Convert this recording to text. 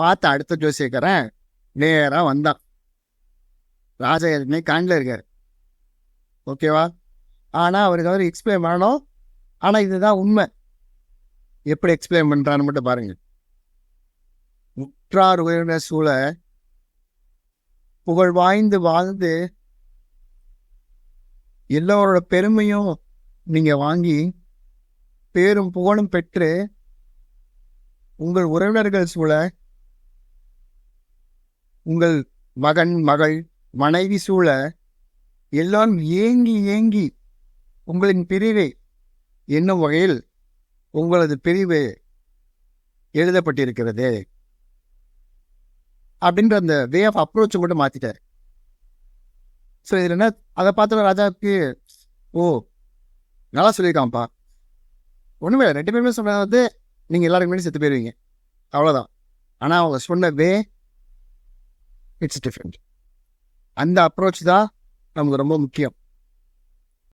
பார்த்து அடுத்த ஜோசியக்காரன் நேராக வந்தான் ராஜா ஏற்கனவே காண்டில் இருக்கார். ஓகேவா ஆனால் அவருக்கு அவர் எக்ஸ்பிளைன் பண்ணணும். ஆனால் இதுதான் உண்மை. எப்படி எக்ஸ்பிளைன் பண்ணுறான்னு மட்டும் பாருங்கள் உற்றார் உறவினர் சூழ புகழ் வாய்ந்து வாழ்ந்து எல்லோரோட பெருமையும் நீங்கள் வாங்கி பேரும் புகழும் பெற்று உங்கள் உறவினர்கள் சூழ உங்கள் மகன் மகள் மனைவி சூழ எல்லாம் ஏங்கி ஏங்கி உங்களின் பிரிவை என்னும் வகையில் உங்களது பிரிவு எழுதப்பட்டிருக்கிறது அப்படின்ற அந்த வே ஆஃப் அப்ரோச்சும் கூட மாற்றிட்டார் ஸோ இதில் என்ன? அதை பார்த்த ராஜாவுக்கு ஓ நல்லா சொல்லியிருக்கான்ப்பா. ஒன்றுமே ரெண்டு பேருமே சொன்னது வந்து நீங்கள் எல்லாருக்குமே செத்து போயிடுவீங்க அவ்வளோதான் ஆனால் அவங்க சொன்ன வே இட்ஸ் டிஃப்ரெண்ட் அந்த அப்ரோச் தான் நமக்கு ரொம்ப முக்கியம்.